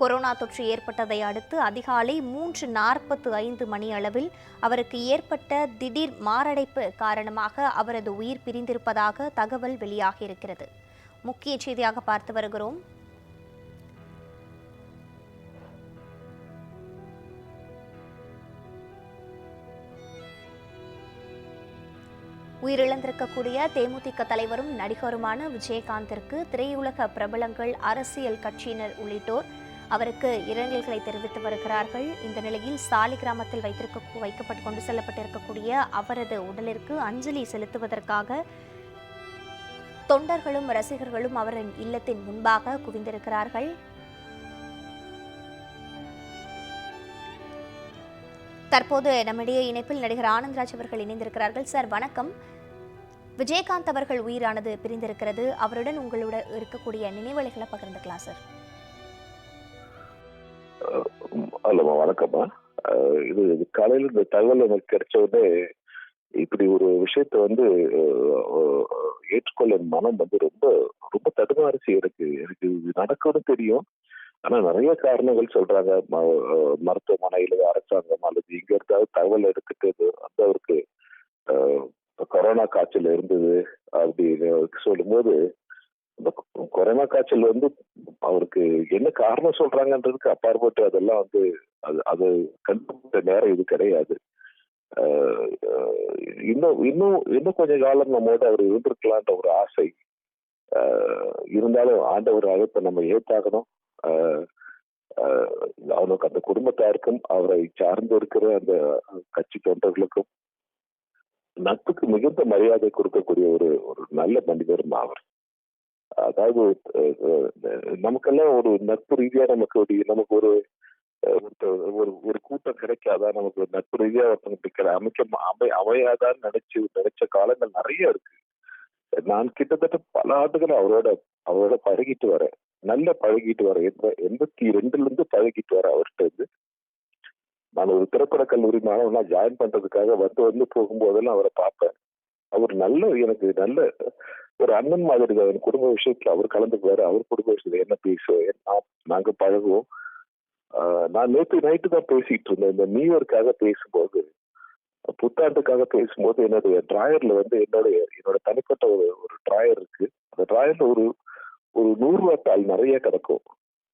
Corona தொற்று ஏற்பட்டதை அடுத்து அதிகாலை மூன்று நாற்பத்து ஐந்து மணி அளவில் அவருக்கு ஏற்பட்ட திடீர் மாரடைப்பு காரணமாக அவரது உயிர் பிரிந்திருப்பதாக தகவல் வெளியாகியிருக்கிறது முக்கிய செய்தியாக பார்த்து வருகிறோம். உயிரிழந்திருக்கக்கூடிய தேமுதிக தலைவரும் நடிகருமான விஜயகாந்திற்கு திரையுலக பிரபலங்கள் அரசியல் கட்சியினர் உள்ளிட்டோர் அவருக்கு இரங்கல்களை தெரிவித்து வருகிறார்கள். இந்த நிலையில் சாலி கிராமத்தில் வைத்திருக்க வைக்கப்பட்டு கொண்டு செல்லப்பட்டிருக்கக்கூடிய அவரது உடலிற்கு அஞ்சலி செலுத்துவதற்காக தொண்டர்களும் ரசிகர்களும் அவரின் இல்லத்தின் முன்பாக குவிந்திருக்கிறார்கள். தற்போது நம்மிடையே இணைப்பில் நடிகர் ஆனந்த்ராஜ் அவர்கள் இணைந்திருக்கிறார்கள். சார் வணக்கம். விஜயகாந்த் அவர்கள் உயிரானது பிரிந்திருக்கிறது. அவருடன் உங்களோட இருக்கக்கூடிய நினைவலைகளை பகிர்ந்துக்கலாம் சார். ஹலோமா வணக்கம்மா இது இது காலையில இந்த தகவல் எனக்கு கிடைச்ச உடனே இப்படி ஒரு விஷயத்த வந்து ஏற்றுக்கொள்ள மனம் வந்து ரொம்ப ரொம்ப தடுமாறிச்சு எனக்கு எனக்கு இது நடக்கும்னு தெரியும். ஆனா நிறைய காரணங்கள் சொல்றாங்க. ம- மருத்துவமனையில அரசாங்கம் அல்லது இங்க இருந்தாவது தகவல் எடுத்துட்டு இது அவருக்கு கொரோனா காய்ச்சல் இருந்தது அப்படின்னு சொல்லும்போது இந்த கொரோனா காய்ச்சல் வந்து அவருக்கு என்ன காரணம் சொல்றாங்கன்றதுக்கு அப்பாற்பட்டு அதெல்லாம் வந்து அது அது கண்டுபிடிச்ச நேரம் இது கிடையாது. ஆஹ் இன்னும் இன்னும் இன்னும் கொஞ்ச காலம் நம்மோட அவர் இருந்திருக்கலான்ற ஒரு ஆசை. ஆஹ் இருந்தாலும் ஆண்டவர் அழைப்பை நம்ம ஏத்தாகணும். ஆஹ் ஆஹ் அவனுக்கு அந்த குடும்பத்தாருக்கும் அவரை சார்ந்து இருக்கிற அந்த கட்சி தொண்டர்களுக்கும் நட்புக்கு மிகுந்த மரியாதை கொடுக்கக்கூடிய ஒரு ஒரு நல்ல மனிதரும் அவர். அதாவது நமக்கெல்லாம் ஒரு நட்பு ரீதியா நமக்கு ஒரு நமக்கு ஒரு ஒரு ஒரு கூட்டம் கிடைக்காதா? நமக்கு ஒரு நட்பு ரீதியா ஒருத்தங்க கிடைக்கிற அமைக்க அமை அமையாதான்னு நினைச்சு நினைச்ச காலங்கள் நிறைய இருக்கு. நான் கிட்டத்தட்ட பல ஆண்டுகள் அவரோட அவரோட பழகிட்டு வரேன். நல்ல பழகிட்டு வரேன். எண்பத்தி ரெண்டுல இருந்து பழகிட்டு வரேன் அவர்கிட்ட இருந்து. நான் ஒரு திரைப்பட கல்லூரி மாணவனா ஜாயின் பண்றதுக்காக வந்து வந்து போகும்போதெல்லாம் அவரை பார்ப்பேன். அவர் நல்ல எனக்கு நல்ல ஒரு அண்ணன் மாதிரி தான். என் குடும்ப விஷயத்துல அவர் கலந்துக்குவாரு அவர் குடும்ப விஷயத்துல என்ன பேசுவோம் நான் நாங்க பழகுவோம். நான் நேற்று நைட்டு தான் பேசிட்டு இருந்தேன். இந்த நியூ இயர்க்காக பேசும்போது புத்தாண்டுக்காக பேசும்போது என்னுடைய டிராயர்ல வந்து என்னுடைய என்னோட தனிப்பட்ட ஒரு ஒரு டிராயர் இருக்கு. அந்த டிராயர்ல ஒரு ஒரு நூறுரூவா தாள் நிறைய கிடக்கும்.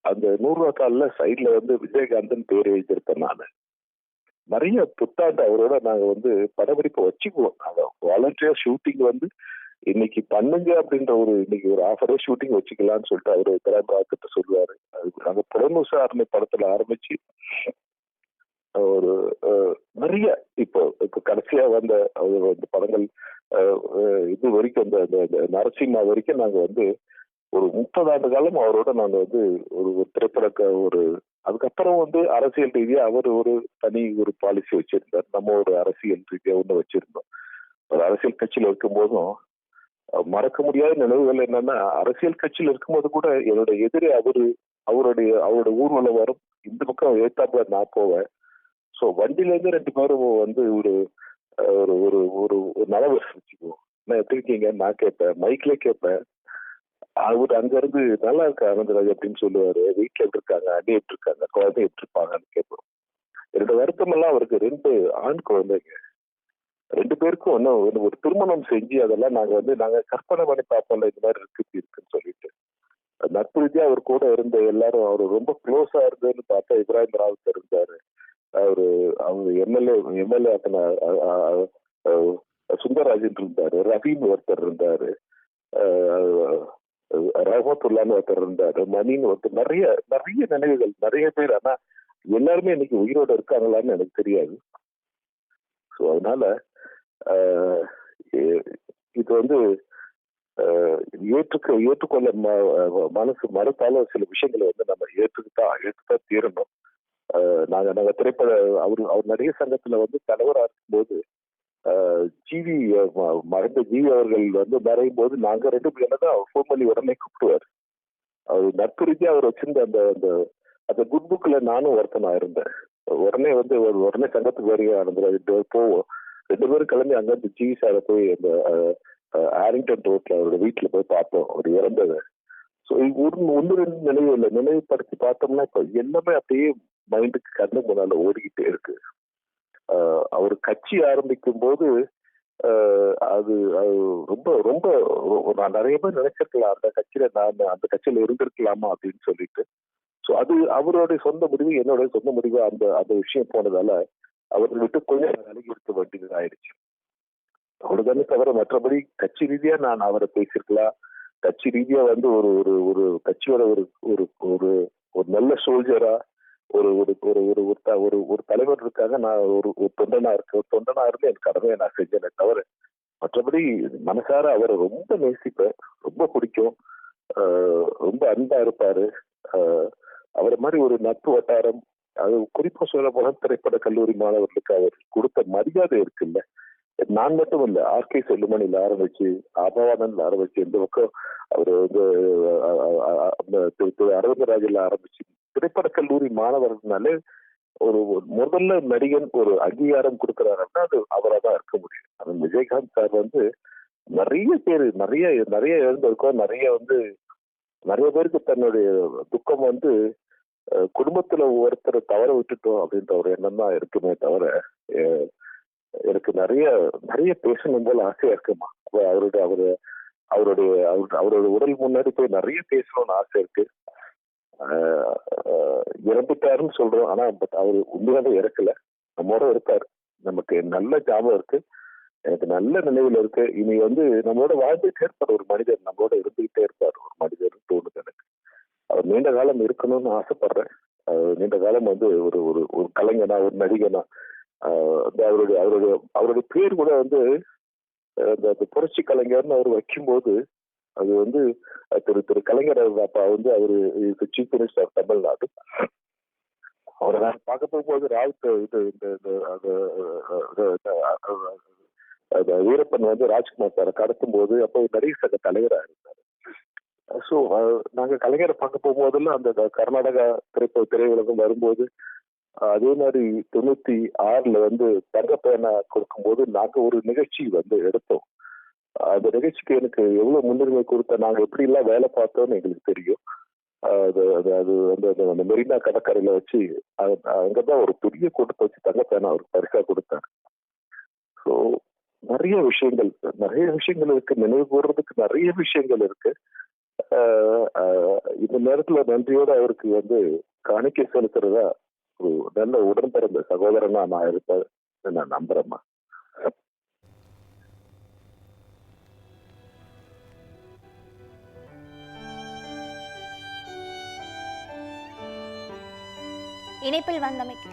அந்த நூறுரூவா சைடில் சைட்ல வந்து விஜயகாந்தன் பேர் எழுதியிருப்பேன் நான். நிறைய புத்தாண்டு அவரோட நாங்க வந்து படப்பிடிப்பு வச்சுக்குவோம். நாங்க வாலண்டியர் ஷூட்டிங் வந்து இன்னைக்கு பண்ணுங்க அப்படின்ற ஒரு இன்னைக்கு ஒரு ஆஃபரே ஷூட்டிங் வச்சுக்கலாம்னு சொல்லிட்டு அவரு கிட்ட சொல்லுவாரு. அது நாங்க புலனூச ஆரம்பி படத்துல ஆரம்பிச்சு ஒரு நிறைய இப்போ இப்போ கடைசியா வந்த அவர் படங்கள் அஹ், இது வரைக்கும் அந்த அந்த நரசிம்மா வரைக்கும் நாங்க வந்து ஒரு முப்பது ஆண்டு காலம் அவரோட நான் வந்து ஒரு ஒரு திரைப்பட ஒரு அதுக்கப்புறம் வந்து அரசியல் ரீதியா அவர் ஒரு தனி ஒரு பாலிசி வச்சிருந்தார். நம்ம ஒரு அரசியல் ரீதியா ஒன்று வச்சிருந்தோம். ஒரு அரசியல் கட்சியில் இருக்கும்போதும் மறக்க முடியாத நினைவுகள் என்னன்னா அரசியல் கட்சியில் இருக்கும்போது கூட என்னோட எதிரே அவரு அவருடைய அவரோட ஊர்வலம் வரும் இந்த பக்கம் ஏத்தாப்புல நான் போவேன். ஸோ வண்டியிலேருந்து ரெண்டு பேரும் வந்து ஒரு ஒரு ஒரு ஒரு ஒரு நலவு வச்சுக்குவோம். நான் எப்படி இருக்கீங்க? நான் கேட்பேன். மைக்ல கேட்பேன். அவர் அங்க இருந்து நல்லா இருக்கா ஆனந்தராஜ் அப்படின்னு சொல்லுவாரு. வீட்டுல எப்படி இருக்காங்க அடி எப்படி இருக்காங்க குழந்தை எப்படி இருப்பாங்கன்னு கேட்போம். என்னோட வருத்தம் எல்லாம் அவருக்கு ரெண்டு ஆண் குழந்தைங்க. ரெண்டு பேருக்கும் ஒன்றும் ஒரு- ஒரு திருமணம் செஞ்சு அதெல்லாம் நாங்க வந்து நாங்க கற்பனை பண்ணி பார்ப்போம்ல இந்த மாதிரி இருக்கு இப்படி இருக்குன்னு சொல்லிட்டு. நட்பு ரீதியா அவர் கூட இருந்த எல்லாரும் அவர் ரொம்ப க்ளோஸா இருந்ததுன்னு பார்த்தா இப்ராஹிம் ராவத் இருந்தாரு. அவரு அவங்க எம்எல்ஏ எம்எல்ஏ அத்தனை சுந்தரராஜன் இருந்தாரு ரஹீம் ஒருத்தர் இருந்தாரு. ரஹமத்துல்லான்னு ஒருத்தர் இருந்தாரு மணின்னு ஒருத்தர். நிறைய நிறைய நினைவுகள் நிறைய பேர். ஆனா எல்லாருமே இன்னைக்கு உயிரோட இருக்காங்களான்னு எனக்கு தெரியாது. ஸோ அதனால ஆஹ், இது வந்து ஆஹ், ஏற்றுக்க ஏற்றுக்கொள்ள ம- மனசு மறுத்தாலும் சில விஷயங்களை வந்து நம்ம ஏற்றுக்கிட்டா ஏற்றுதான் தீரணும். ஆஹ், நாங்க நாங்க திரைப்பட அவர் அவர் நிறைய சங்கத்துல வந்து தலைவரா இருக்கும்போது ஜிவி மறைந்த ஜிவி அவர்கள் வந்து மறையும் போது நாங்க ரெண்டு பேரும் தான் ஃபோன் பண்ணி உடனே கூப்பிடுவார். அவர் நட்பு ரீதியா அவர் வச்சிருந்த அந்த அந்த அந்த குட் புக்ல நானும் ஒருத்தனா இருந்தேன். உடனே வந்து ஒரு உடனே சங்கத்துக்கு வருகை ஆனந்தராஜ் போவோம். ரெண்டு பேரும் கிளம்பி அங்கிருந்து ஜிவி சாரை போய் அந்த ஆரிங்டன் ரோட்ல அவரோட வீட்டுல போய் பார்த்தோம். அவர் இறந்தது. ஸோ ஒரு ஒன்று ரெண்டு நினைவு இல்லை. நினைவுபடுத்தி பார்த்தோம்னா இப்போ எல்லாமே அப்படியே மைண்டுக்கு கண்ணு முன்னால ஓடிக்கிட்டே இருக்கு. அவர் கட்சி ஆரம்பிக்கும் போது அது அது ரொம்ப ரொம்ப நான் நிறைய பேர் நினைச்சிருக்கலாம். அந்த கட்சியில நான் அந்த கட்சியில இருந்திருக்கலாமா அப்படின்னு சொல்லிட்டு. ஸோ அது அவருடைய சொந்த முடிவு என்னுடைய சொந்த முடிவு அந்த அந்த விஷயம் போனதால அவர்கள் விட்டு கொஞ்சம் விலகி இருக்க வேண்டியது ஆயிடுச்சு. அவ்வளவுதானே தவிர மற்றபடி கட்சி ரீதியா நான் அவரை பேசியிருக்கலாம். கட்சி ரீதியா வந்து ஒரு ஒரு ஒரு கட்சியோட ஒரு ஒரு ஒரு ஒரு நல்ல சோல்ஜரா ஒரு ஒரு ஒரு ஒரு ஒரு ஒரு ஒரு நான் ஒரு ஒரு தொண்டனா இருக்க ஒரு தொண்டனா இருந்து என் கடமையை நான் செஞ்சேனே தவிர மற்றபடி மனசார அவரை ரொம்ப நேசிப்பேன் ரொம்ப பிடிக்கும். ஆஹ் ரொம்ப அன்பா இருப்பாரு. ஆஹ் அவரை மாதிரி ஒரு நட்பு வட்டாரம் அது குறிப்பா சொல்ல போன திரைப்பட கல்லூரி மாணவர்களுக்கு அவர் கொடுத்த மரியாதை இருக்குல்ல. நான் மட்டும் இல்ல ஆர்கே செல்லுமணியில ஆரம்பிச்சு அபவாதன்ல ஆரம்பிச்சு இந்த பக்கம் அவர் வந்து அரவிந்தராஜில் ஆரம்பிச்சு திரைப்பட கல்லூரி மாணவர்னாலே ஒரு முதல்ல நடிகன் ஒரு அங்கீகாரம் கொடுக்கிறாருன்னா அது அவராக தான் இருக்க முடியும். அது விஜயகாந்த் சார் வந்து நிறைய பேர் நிறைய நிறைய இழந்திருக்கோம் நிறைய வந்து நிறைய பேருக்கு தன்னுடைய துக்கம் வந்து குடும்பத்துல ஒருத்தரை தவற விட்டுட்டோம் அப்படின்ற ஒரு எண்ணம் தான் இருக்குமே தவிர எனக்கு நிறைய நிறைய பேசணும் போல ஆசையா இருக்குமா? அவருடைய அவரு அவருடைய அவருடைய அவரோட உடல் முன்னாடி போய் நிறைய பேசணும்னு ஆசை இருக்கு. இறந்துட்டாருன்னு சொல்றோம். ஆனா பட் அவர் உண்மையாக இறக்கல. நம்மோட இருக்காரு. நமக்கு நல்ல ஜாபம் இருக்கு. எனக்கு நல்ல நினைவில் இருக்கு. இனி வந்து நம்மளோட வாழ்ந்துட்டே இருப்பார் ஒரு மனிதர் நம்மளோட இருந்துகிட்டே இருப்பார். ஒரு மனிதர் தோணுது எனக்கு. அவர் நீண்ட காலம் இருக்கணும்னு ஆசைப்படுறேன். நீண்ட காலம் வந்து ஒரு ஒரு ஒரு கலைஞனா ஒரு நடிகனா வந்து அவருடைய அவருடைய அவருடைய பேர் கூட வந்து அந்த புரட்சி கலைஞர்னு அவர் வைக்கும்போது அது வந்து திரு திரு கலைஞர் அப்பா வந்து அவரு சீஃப் மினிஸ்டர் ஆஃப் தமிழ்நாடு அவரை நான் பார்க்க போகும்போது ராவுத் இது இந்த அந்த வீரப்பன் வந்து ராஜ்குமார் சாரை கடத்தும் போது அப்போ நடிகர் சங்க தலைவராக இருந்தார். ஸோ நாங்க கலைஞரை பார்க்க போகும்போதெல்லாம் அந்த கர்நாடகா திரைப்பட திரையுலகம் வரும்போது அதே மாதிரி தொண்ணூத்தி ஆறுல வந்து தங்க பேனா கொடுக்கும்போது நாங்க ஒரு நிகழ்ச்சி வந்து எடுத்தோம். அந்த நிகழ்ச்சிக்கு எனக்கு எவ்வளவு முன்னுரிமை கொடுத்த நாங்க எப்படி எல்லாம் வேலை பார்த்தோம்னு எங்களுக்கு தெரியும். அது அது அது வந்து அந்த அந்த மெரினா கடற்கரையில வச்சு அங்கதான் ஒரு பெரிய கூட்டத்தை வச்சு தங்க பேனா அவருக்கு பரிசா கொடுத்தாரு. ஸோ நிறைய விஷயங்கள் நிறைய விஷயங்கள் இருக்கு. நினைவு கூறுறதுக்கு நிறைய விஷயங்கள் இருக்கு. இந்த நேரத்துல நன்றியோட அவருக்கு வந்து காணிக்கை செலுத்துறதா ஒரு நல்ல உடன் பிறந்த சகோதரனா நான் இருப்பேன். நான் நம்புறேம்மா. இணைப்பில் வந்தமைக்கு